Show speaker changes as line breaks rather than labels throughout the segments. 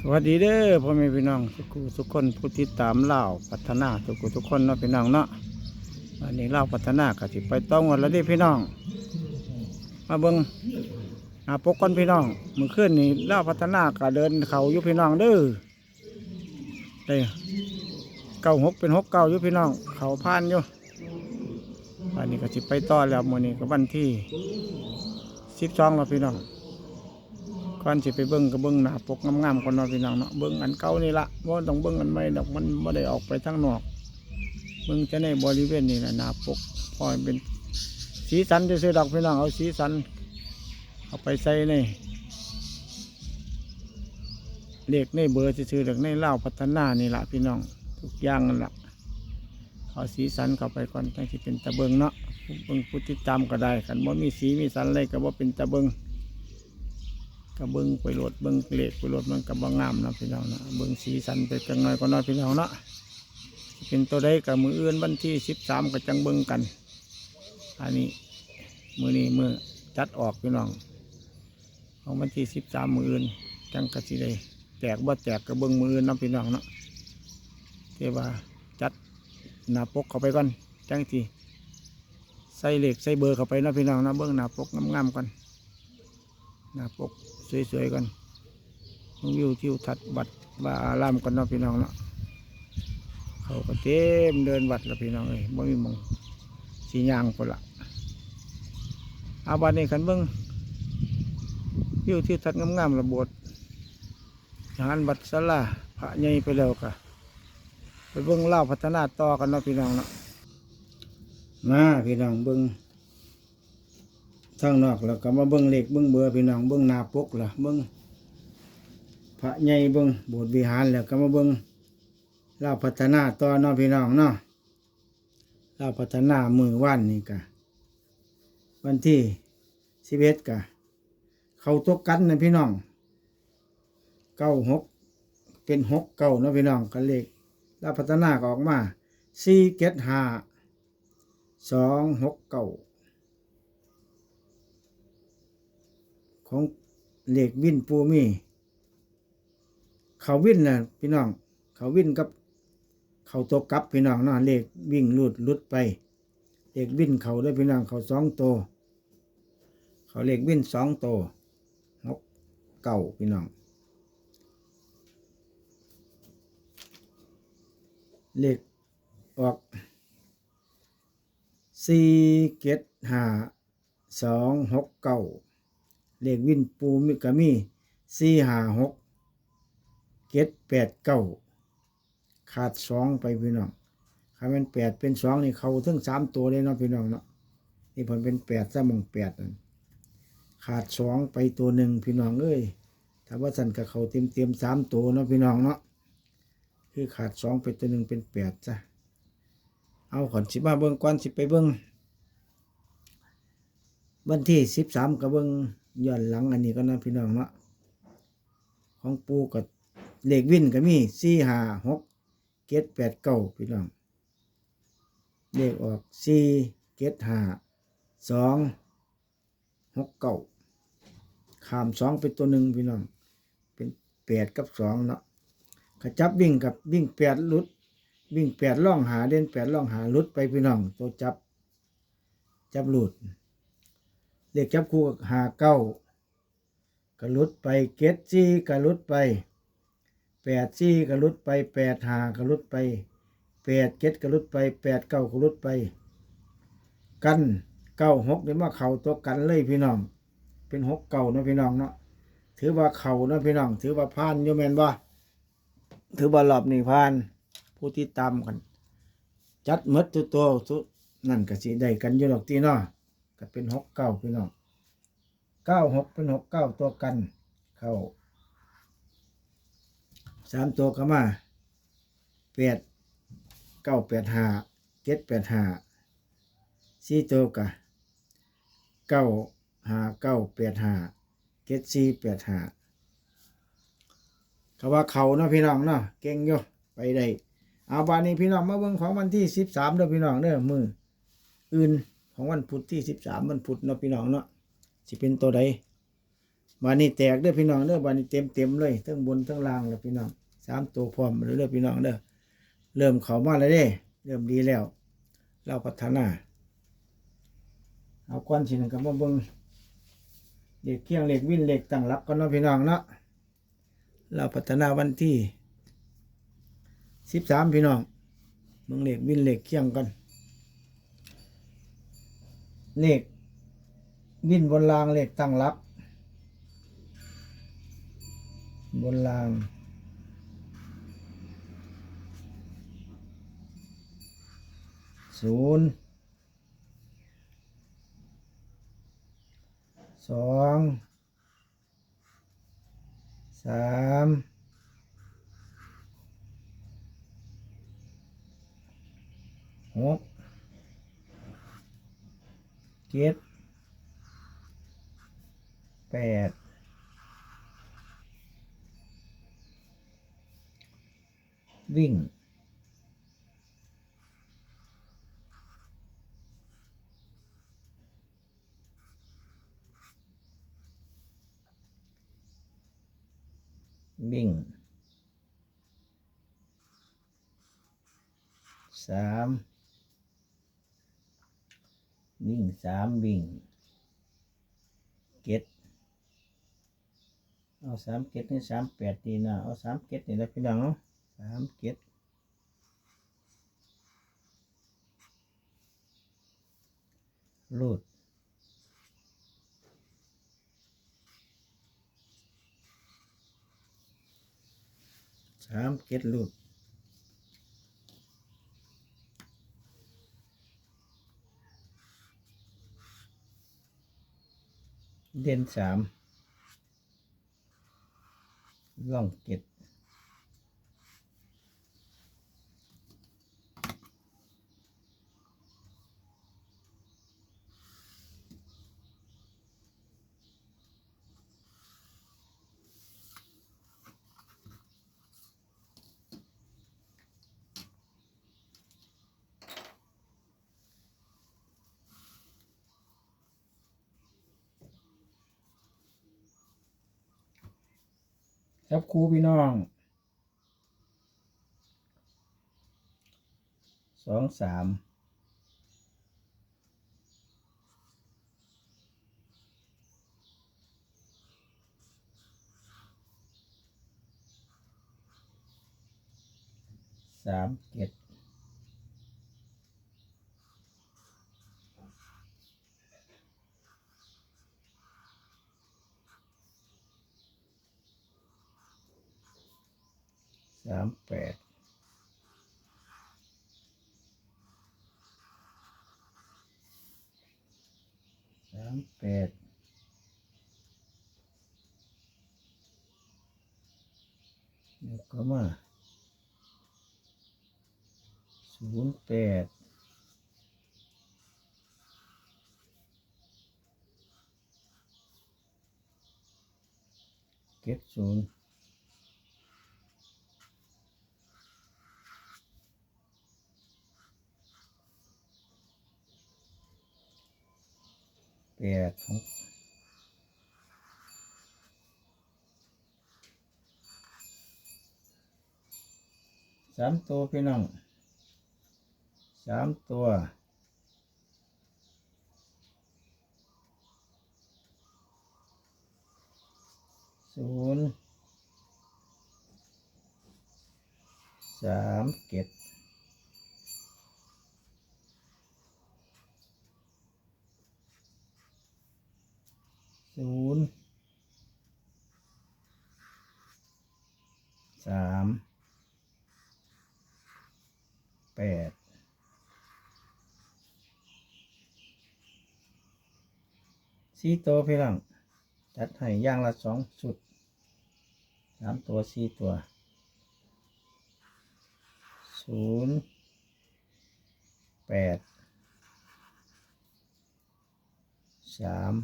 สวัสดีเด้อพ่อแม่พี่น้องทุกคนทุกคนผู้ติดตามเล่าพัฒนาทุกคนทุกคนเนาะพี่น้องเนาะวันนี้เล่าพัฒนากสิไปต้องวันละด้พี่น้อง มาเบิ้งหาปกก่อนพี่น้องมือขึ้นนี่เล่าพัฒนาก็เดินเขาอยู่พี่น้องเด้อได้เก้าหกเป็นหกเก้าอยู่พี่น้อง เขาพานอยู่วันนี้ก็สิไปต่อแล้วมื้อนี้ก็วันที่สิบสองแล้วพี่น้อง ก่อนสิไปเบิ้งก็เบิ้งหน้าปกงามๆก่อนเนาะพี่น้องเนาะเบิ้งอันเก่านี่ละบ่ต้องเบิ้งอันใหม่ดอกมันบ่ได้ออกไปทางนอกเบิ้งจะในบริเวณนี่แหละหน้าปกพอให้เป็นสีสันจะซื้อๆดอกพี่น้องเอาสีสัน เอาไปใส่ในเด็กในเบอร์ซื้อๆเด็กในเล่าพัฒนานี่ละพี่น้องทุกอย่างนั่นละเอาสีสันเข้าไปก่อนตั้งที่เป็นตะเบิงเนาะเบิ้งผู้ติดตามก็ได้คันบ่มีสีมีสันอะไรก็บ่เป็นตะเบิง ก็เบิ้งไปโหลดเบิ้งเกล็ดไปโหลดมันก็บ่งงามนะพี่น้องนะเบิ้งสีสันไปจังหน่อยก็น้อยพี่น้องเนาะเป็นตัวใดกับมืออื่นวันที่สิบสามก็จังเบิ้งกัน อันนี้มือนี้มือจัดออกพี่น้องของวันที่สิบสามมืออื่นจังกะสิได้แตกบ่แตกก็เบิ้งมืออื่นนะพี่น้องเนาะเทว่าจัดหน้าปกเข้าไปก่อนจังทีใส่เหล็กใส่เบอร์เข้าไปนะพี่น้องนะเบิ้องหน้าปกงามๆก่อนหน้าปก สวยๆกันวิวทิวทัศน์วัดว่าอารามกันเนาะพี่น้องเนาะเขาก็เต็มเดินวัดแล้วพี่น้องเลยบ่มีมองสียางคนละอาบานนี้ขันเบิ้งวิวทิวทัศน์งามๆระบดงานวัดสลาพระใหญ่ไปแล้วกะไปเบิ้งเล่าพัฒนาต่อกันเนาะพี่น้องเนาะมาพี่น้องเบิ้ง ทางนอกแล้วก็มาเบิ้งเลขเบิ้งเบอพี่น้องเบิ้งนาปกล่ะเบิ้งพระใหญ่เบิ้งโบสถ์วิหารแล้วก็มาเบิ้งลาพัฒนาต่อเนาะพี่น้องเนาะลาพัฒนามือว่านนี่กะวันที่สิบเอ็ดกะ เขาตกกันนะพี่น้องเก้าหกเป็นหกเก้าเนาะพี่น้องกันเลขลาพัฒนาก็ออกมาสี่เจ็ดห้าสองหกเก้า ของเหล็กวินปูมี เขาวินนะพี่น้อง เขาวินกับ เขาตกกลับพี่น้องเนาะเหล็กวิ่งลุดลุดไปเหล็กวินเขาด้วยพี่น้องเขาสองโต เขาเหล็กวินสองโตวหกเก่าพี่น้องเหล็กออกสี่เกตห้าสองหกเก้า เลขวินปูมิกามีสี่ห้าหกเจ็ดแปดเก้าขาดสองไปพี่น้องถ้ามันแปดเป็นสองนี่เขาถึงสามตัวเลยเนาะพี่น้องเนาะนี่ผลเป็นแปดซะมองแปดนั่นขาดสองไปตัวหนึ่งพี่น้องเอ้ยถ้าว่าสันกับเขาเต็มเต็มสามตัวเนาะพี่น้องเนาะคือขาดสองไปตัวหนึ่งเป็นแปดจ้ะเอาขอนสิมาเบิ้งก่อนสิไปเบิ้งวันที่สิบสามกับเบิ้ง ย้อนหลังอันนี้ก็นะพี่น้องเนาะของปูกับเลขวินก็มีสี่ห้าหกเจ็ดแปดเก้าพี่น้องเลขออกสี่เจ็ดห้าสองหกเก้าขามสองเป็นตัวหนึ่งพี่น้อง เป็นแปดกับสองเนาะขจับวิ่งกับวิ่งแปดลุด วิ่งแปดล่องหาเด่นแปดล่องหาลุดไปพี่น้อง ตัวจับ จับหลุด เลขจับคู่หาเก้ากระลุดไปเกตซี่กระลุดไปแปดซี่กระลุดไปแปดหากระลุดไปแปดเกตกระลุดไปแปดเก้ากระลุดไป กันเก้าหกนี่ว่าเข่าตัวกันเลยพี่น้อง เป็นหกเก่าเนาะพี่น้องเนาะถือว่าเข่าเนาะพี่น้อง ถือว่าพานโยแมนบ่ถือว่ารอบนี่พานผู้ที่ตามกัน จัดมดตัวตัวทุนั่นก็สิได้กันอยู่ดอกตีเนาะ ก็เป็นหกเก้าพี่น้องเก้าหกเป็นหกเก้าตัวกัน เข้าสามตัวเข้ามาแปดเก้าแปดห้าเจ็ดแปดห้าสี่ตัวกะเก้าห้าเก้าแปดห้าเจ็ดสี่แปดห้าเขาว่าเขาเนาะพี่น้องเนาะเก่งอยู่ไปได้เอาบานนี้พี่น้องมาเบิ่งของวันที่สิบสามเด้อพี่น้องเด้อมืออื่น ของวันพุธที่สิบสามวันพุธเนาะพี่น้องเนาะสิเป็นตัวใดวันนี้แตกเด้อพี่น้องเด้อวันนี้เต็มเต็มเลยทั้งบนทั้งล่างเลยพี่น้องสามตัวพร้อมเด้อพี่น้องเด้อเริ่มเข้ามาแล้วเด้เริ่มดีแล้ว เราพัฒนา เอาก้อนสิหนึงกับมาเบิ่งเด็กเคียงเหล็กวิ่นเหล็กตั้งรับกันเนาะพี่น้องเนาะเราพัฒนาวันที่สิบสามพี่น้องเบิ่งเหล็กวิ่นเหล็กเคียงกัน เหล็กวินบนรางเหล็กตั้งรับ บนรางศูนย์สองสามหก เจ็ดแปดวิ่งวิ่งสาม วิ่งสามวิ่งเก็ดเอาสามเก็ดนี่สามแปดดีนะเอาสามเก็ดนี่แหละพี่น้องเอาสามเก็ดรูดสามเก็ดลูก เด่นสามล่องเจ็ด ครับครูพี่น้องสองสามสามเจ็ดสามแปดสามแปดแล้วก็มา ศูนย์แปดเก็บศูนย์แปดหกสามตัวพี่น้อง สามตัว ศูนย์สามเจ็ดศูนย์สามแปด สี่ตัวพี่น้องจัดให้ย่างละสองชุดสามตัวสี่ตัวศูนย์แปดสาม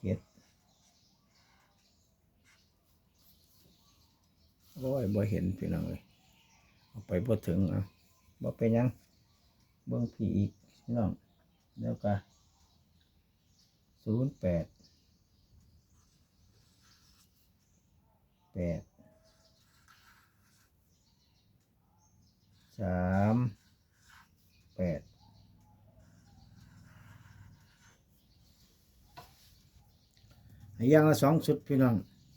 เจ็ดโอ้ยบ่เห็นพี่น้องเลยเอาไปบ่ถึงอะบ่เป็นยังเบิ่งผีอีกพี่น้อง แล้วก็ศูนย์แปดแปดสามแปดยังละสองชุดพี่น้อง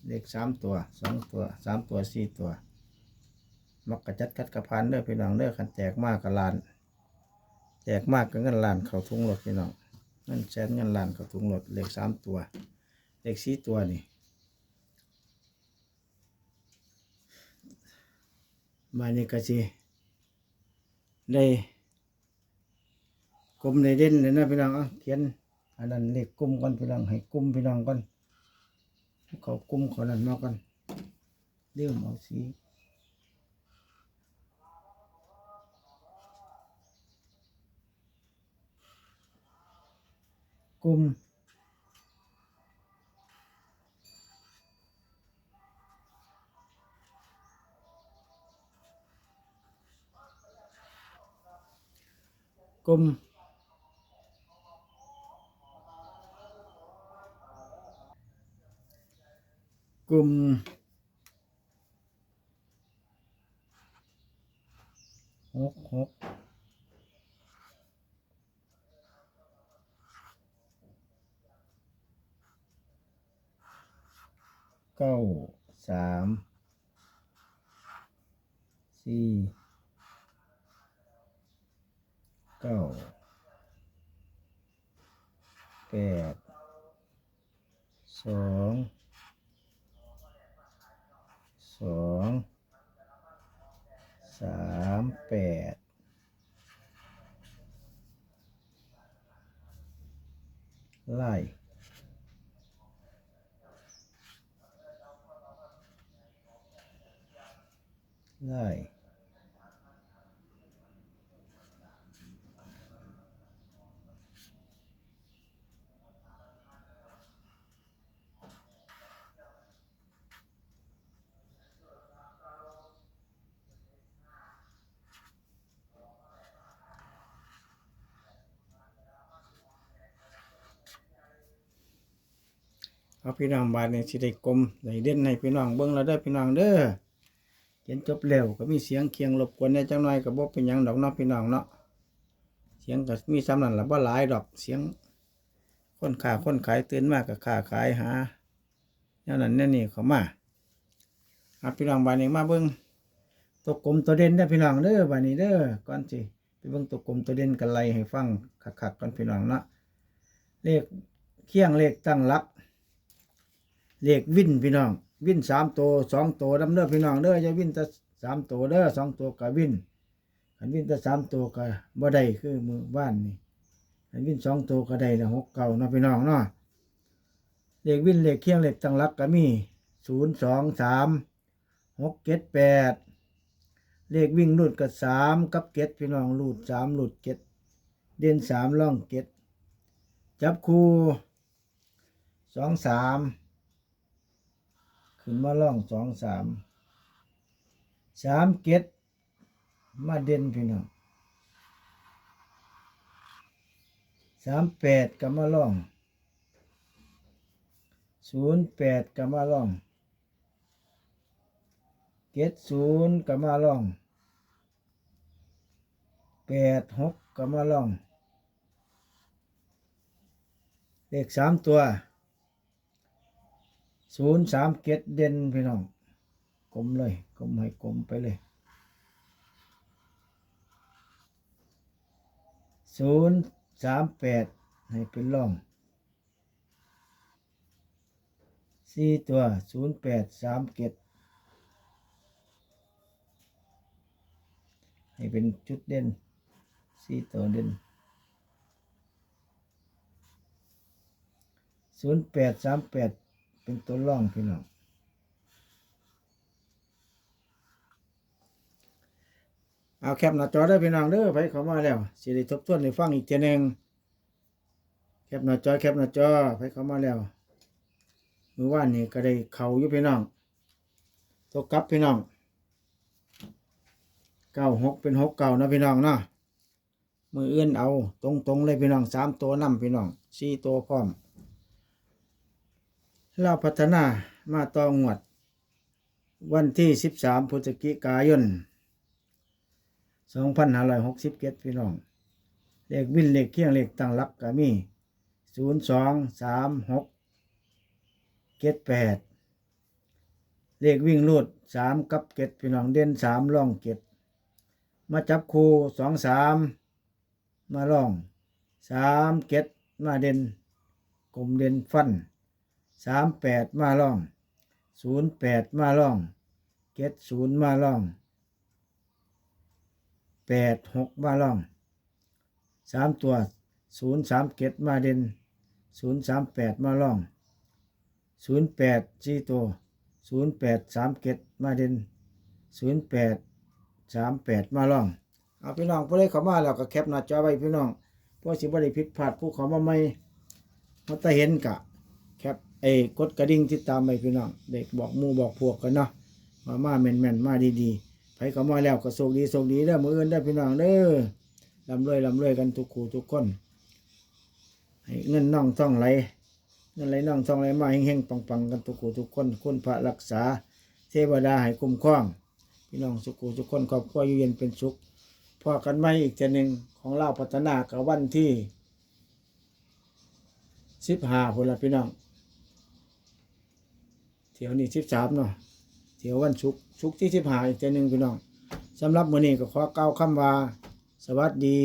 เลขสามตัวสองตัวสามตัวสี่ตัว มักกระจัดกัดกระพานเด้อพี่น้องเด้อขันแจกมากกับลาน แจกมากก็เงินล้านเขาทุ่งรถพี่น้องเงินแสนเงินล้านเขาทุ่งรถเลขสามตัวเลขสี่ตัวนี่มานี่ก็สิได้กลุ่มได้เด่นเลยนะพี่น้องเอะเขียนอันนั้นเลขกลุ่มก่อนพี่น้องให้กลุ่มพี่น้องก่อนเขากลุ่มเขานั้นมาก่อนเรื่องเอาสี กลุ่มกลุ่มกลุ่มหกหก เก้าสามสี่เก้าแปดสองสองสามแปดไล่ ได้เอาพี่น้องบาทนี่สิได้กลมได้เด่นให้พี่น้องเบิ่งแล้วเด้อพี่น้องเด้อ เขียนจบเร็วก็มีเสียงเคียงรบกวนในจังหน่อยก็บ่เป็นยังดอกเนาะพี่น้องเนาะเสียงก็มีซ้ำนั่นละบ่หลายดอกเสียงคนค้าคนขายตื่นมากก็ค้าขายหาแนวนั้นแนวนี้เขามาเอาพี่น้องบานนี้มาเบิ่งตัวกลมตัวเด่นได้พี่น้องเด้อบานนี้เด้อก่อนสิไปเบิ่งตัวกลมตัวเด่นกันไล่ให้ฟังคักๆก่อนพี่น้องเนาะเลขเคียงเลขตั้งหลักเลขวินพี่น้อง วิ่นสามตัวสองตัวดำเด้อพี่น้องเด้ออย่าวินแต่สามตัวเด้อสองตัวก็วิ่นขันวิ่นแต่สามตัวก็บ่ได้คือมือบ้านนี่ขันวิ่นสองตัวก็ได้ละหกเก่าเนาะพี่น้องเนาะเลขวิ่นเลขเคียงเลขตั้งหลักก็มีศูนย์สองสามหกเจ็ดแปดเลขวิ่งรูดกับสามกับเจ็ดพี่น้องรูดสามรูดเจ็ดเด่นสามล่องเจ็ดจับคู่สองสาม ขึ้นมาล่องสองสามสามเกตมาเด่นพี่น้องสามแปดก็มาล่องศูนย์แปดก็มาล่องเกตศูนย์ก็มาล่องแปดหกก็มาล่องเลขสามตัว ศูนย์สามเกตเด่นพี่น้องกลมเลยกลมให้กลมไปเลยศูนย์สามแปดให้เป็นร่องสี่ตัวศูนย์แปดสามเกตให้เป็นจุดเด่นสี่ตัวเด่นศูนย์แปดสามแปด เป็นตัวร่องพี่น้องเอาแคปหน้าจอได้พี่น้องเด้อไปเข้ามาแล้วสิได้ทบทวนให้ฟังอีกเทีนึงแคปหน้าจอแคปหน้าจอไปเข้ามาแล้วมือว่านนี่ก็ได้เข่าอยู่พี่น้องตัวกลับพี่น้องเก้าหกเป็นหกเก้านะพี่น้องเนาะมือเอื่นเอาตรงๆเลยพี่น้องสามตัวนํพี่น้องสี่ตัวพร้อม เราพัฒนามาต่องวด วันที่ 13พฤศจิกายน2567พี่น้อง เลขวินเลขเคียงเลขตั้งหลักก็มี 02 36 78 เลขวิ่งรูด 3 กับเกตพี่น้องเด่น 3ล่องเกตมาจับคู่2 3มาล่อง3เกตมาเด่นกลมเด่นฟัน 38มแปดมาล่อง08มาล่องเกต0มาล่อง86มาล่องสามตัวศูนย์สามเกตมาเด่นศูนย์สามแปดมาล่องศูนย์แปดสี่ตัวศูนย์แปดสามเกตมาเด่นศูนย์แปดสามแปดมาล่องเอาพี่น้องผู้ใดเข้ามาแล้วก็แคปหน้าจอไว้พี่น้องเพราะสิบ่ได้ผิดพลาดผู้เขามาใหม่เขาตาเห็นกะ อ้กดกระดิ่งติดตามไว้พี่น้องเด็กบอกมู่บอกพวกกันเนาะมามาแม่นแม่นมาดีๆไผเข้ามาแล้วก็โชคดีโชคดีเด้อมืออื่นเด้พี่น้องเด้อลำรวยลำรวยกันทุกคู่ทุกคนให้เงินน่องท่องไหลเงินไหลน่องท่องไหลมาเฮงๆปังๆกันทุกคู่ทุกคนคุณพระรักษา เทวดาให้คุ้มครอง พี่น้องสุขุทุกคนครอบครัวอยู่เย็นเป็นสุขพอกันไม่อีกเจหนึ่งของเราพัฒนากับวันที่สิบห้าพลพี่น้อง เที่ยวนี้สิบสามเนาะเที่ยววันศุกร์ศุกร์ที่สิบห้าอีกเจหนึ่งพี่น้องสำหรับมื้อนี้ก็ขอก้าวคำว่า สวัสดี